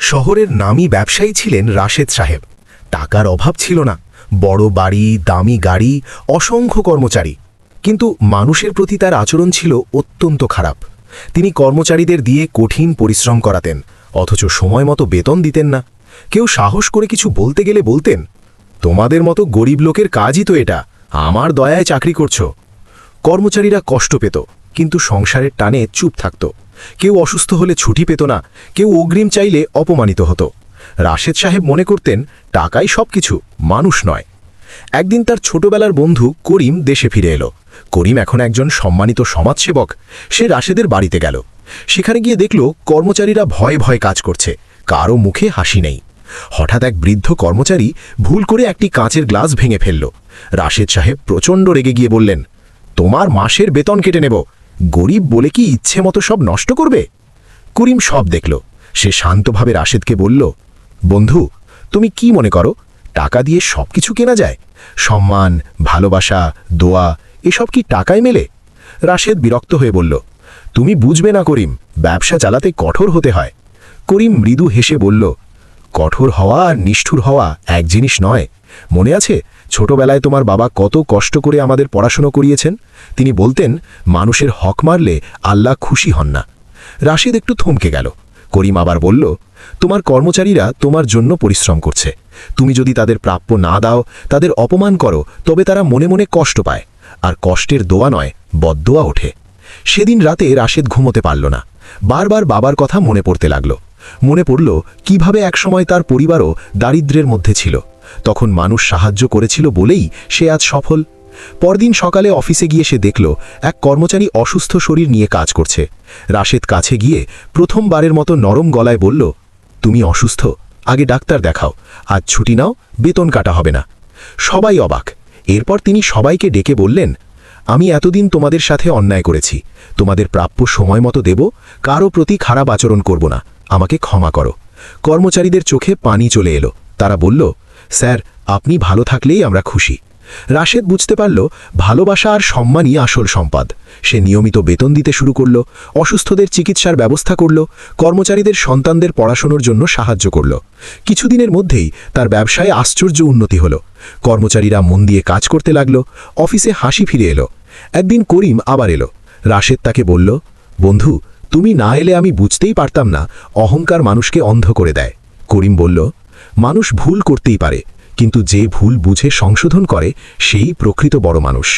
শহরের নামী ব্যবসায়ী ছিলেন রাশেদ সাহেব। টাকার অভাব ছিল না। বড় বাড়ি, দামি গাড়ি, অসংখ্য কর্মচারী। কিন্তু মানুষের প্রতি তার আচরণ ছিল অত্যন্ত খারাপ। তিনি কর্মচারীদের দিয়ে কঠিন পরিশ্রম করাতেন, অথচ সময় মতো বেতন দিতেন না। কেউ সাহস করে কিছু বলতে গেলে বলতেন, তোমাদের মতো গরিব লোকের কাজই তো এটা, আমার দয়ায় চাকরি করছ। কর্মচারীরা কষ্ট পেত, কিন্তু সংসারের টানে চুপ থাকত। কেউ অসুস্থ হলে ছুটি পেত না, কেউ অগ্রিম চাইলে অপমানিত হতো। রাশেদ সাহেব মনে করতেন, টাকাই সবকিছু, মানুষ নয়। একদিন তার ছোটবেলার বন্ধু করিম দেশে ফিরে এলো। করিম এখন একজন সম্মানিত সমাজসেবক। সে রাশেদের বাড়িতে গেল। সেখানে গিয়ে দেখল কর্মচারীরা ভয়ে ভয়ে কাজ করছে কারও মুখে হাসি নেই। হঠাৎ এক বৃদ্ধ কর্মচারী ভুল করে একটি কাঁচের গ্লাস ভেঙে ফেলল। রাশেদ সাহেব প্রচণ্ড রেগে গিয়ে বললেন, তোমার মাসের বেতন কেটে নেব। গরিব বলে কি ইচ্ছে মতো সব নষ্ট করবে? করিম সব দেখল। সে শান্তভাবে রাশেদকে বলল, বন্ধু, তুমি কি মনে করো? টাকা দিয়ে সব কিছু কেনা যায়? সম্মান, ভালোবাসা, দোয়া, এসব কি টাকায় মেলে? রাশেদ বিরক্ত হয়ে বলল, তুমি বুঝবে না করিম, ব্যবসা চালাতে কঠোর হতে হয়। করিম মৃদু হেসে বলল, কঠোর হওয়া আর নিষ্ঠুর হওয়া এক জিনিস নয়। মনে আছে ছোটবেলায় তোমার বাবা কত কষ্ট করে আমাদের পড়াশুনো করিয়েছেন? তিনি বলতেন, মানুষের হক মারলে আল্লাহ খুশি হন না। রাশিদ একটু থমকে গেল। করিম আবার বলল, তোমার কর্মচারীরা তোমার জন্য পরিশ্রম করছে। তুমি যদি তাদের প্রাপ্য না দাও, তাদের অপমান করো, তবে তারা মনে মনে কষ্ট পায়। আর কষ্টের দোয়া নয়, বদদোয়া ওঠে। সেদিন রাতে রাশেদ ঘুমোতে পারল না। বারবার বাবার কথা মনে পড়তে লাগল। মনে পড়ল, কীভাবে একসময় তার পরিবারও দারিদ্র্যের মধ্যে ছিল। তখন মানুষ সাহায্য করেছিল বলেই সে আজ সফল। পরদিন সকালে অফিসে গিয়ে সে দেখল, এক কর্মচারী অসুস্থ শরীর নিয়ে কাজ করছে। রাশেদ কাছে গিয়ে প্রথমবারের মতো নরম গলায় বলল, তুমি অসুস্থ, আগে ডাক্তার দেখাও, আজ ছুটি নাও, বেতন কাটা হবে না। সবাই অবাক। এরপর তিনি সবাইকে ডেকে বললেন, আমি এতদিন তোমাদের সাথে অন্যায় করেছি, তোমাদের প্রাপ্য সময় মতো দেব কারও প্রতি খারাপ আচরণ করব না, আমাকে ক্ষমা করো। কর্মচারীদের চোখে পানি চলে এলো। তারা বলল স্যার, আপনি ভালো থাকলেই আমরা খুশি। রাশেদ বুঝতে পারল, ভালোবাসা আর সম্মানই আসল সম্পদ। সে নিয়মিত বেতন দিতে শুরু করল, অসুস্থদের চিকিৎসার ব্যবস্থা করল, কর্মচারীদের সন্তানদের পড়াশোনার জন্য সাহায্য করল। কিছুদিনের মধ্যেই তার ব্যবসায় আশ্চর্য উন্নতি হল। কর্মচারীরা মন দিয়ে কাজ করতে লাগল, অফিসে হাসি ফিরে এলো। একদিন করিম আবার এলো। রাশেদ তাকে বলল, বন্ধু, তুমি না এলে আমি বুঝতেই পারতাম না, অহংকার মানুষকে অন্ধ করে দেয়। করিম বলল মানুষ ভুল করতেই পারে কিন্তু যে ভুল বুঝে সংশোধন করে সেই প্রকৃত বড় মানুষ।